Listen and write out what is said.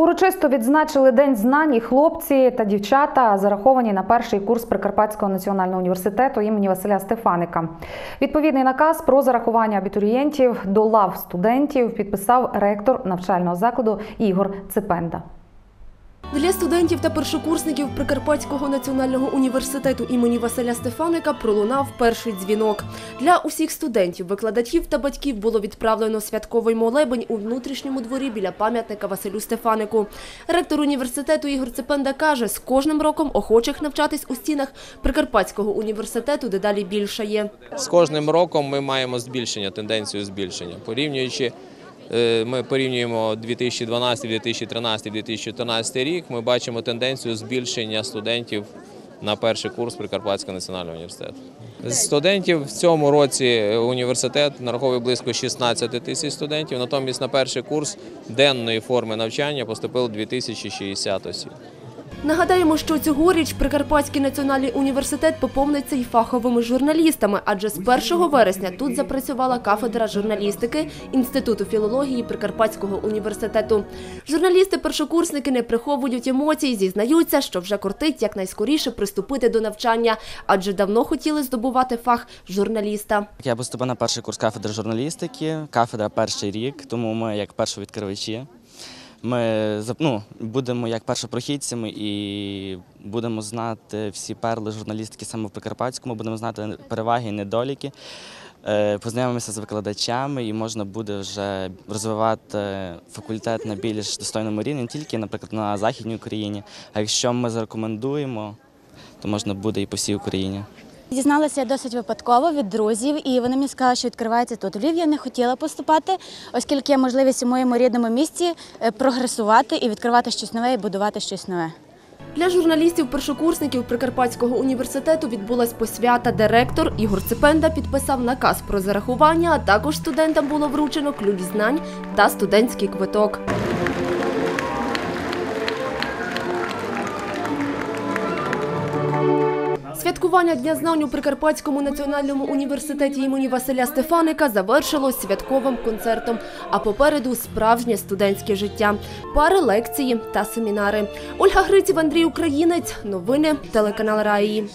Урочисто відзначили День знань і хлопці та дівчата зараховані на перший курс Прикарпатського національного університету імені Василя Стефаника. Відповідний наказ про зарахування абітурієнтів до лав студентів підписав ректор навчального закладу Ігор Цепенда. Для студентів та першокурсників Прикарпатського національного університету імені Василя Стефаника пролунав перший дзвінок. Для усіх студентів, викладачів та батьків було відправлено святковий молебень у внутрішньому дворі біля пам'ятника Василю Стефанику. Ректор університету Ігор Цепенда каже, з кожним роком охочих навчатись у стінах Прикарпатського університету дедалі більшає. З кожним роком ми маємо збільшення, тенденцію збільшення. Порівнюючи, ми порівнюємо 2012, 2013, 2014 рік, ми бачимо тенденцію збільшення студентів на перший курс Прикарпатського національного університету. Студентів в цьому році університет нараховує близько 16 тисяч студентів, натомість на перший курс денної форми навчання поступило 2060 осіб. Нагадаємо, що цьогоріч Прикарпатський національний університет поповниться й фаховими журналістами, адже з 1 вересня тут запрацювала кафедра журналістики Інституту філології Прикарпатського університету. Журналісти-першокурсники не приховують емоцій, зізнаються, що вже кортить якнайскоріше приступити до навчання, адже давно хотіли здобувати фах журналіста. Я поступив на перший курс кафедри журналістики, кафедра перший рік, тому ми як першовідкривачі. Ми ну, будемо як першопрохідцями і будемо знати всі перли журналістики саме в Прикарпатському, будемо знати переваги і недоліки. Е, Познайомимося з викладачами і можна буде вже розвивати факультет на більш достойному рівні, не тільки, наприклад, на Західній Україні. А якщо ми зарекомендуємо, то можна буде і по всій Україні. Дізналася я досить випадково від друзів, і вони мені сказали, що відкривається тут. Львів я не хотіла поступати, оскільки є можливість у моєму рідному місті е, прогресувати і відкривати щось нове і будувати щось нове. Для журналістів-першокурсників Прикарпатського університету відбулась посвята. Директор Ігор Цепенда підписав наказ про зарахування, а також студентам було вручено ключ знань та студентський квиток. Святкування Дня знань у Прикарпатському національному університеті імені Василя Стефаника завершилось святковим концертом. А попереду справжнє студентське життя, пари лекції та семінари. Ольга Гриців, Андрій Українець. Новини телеканал Раї.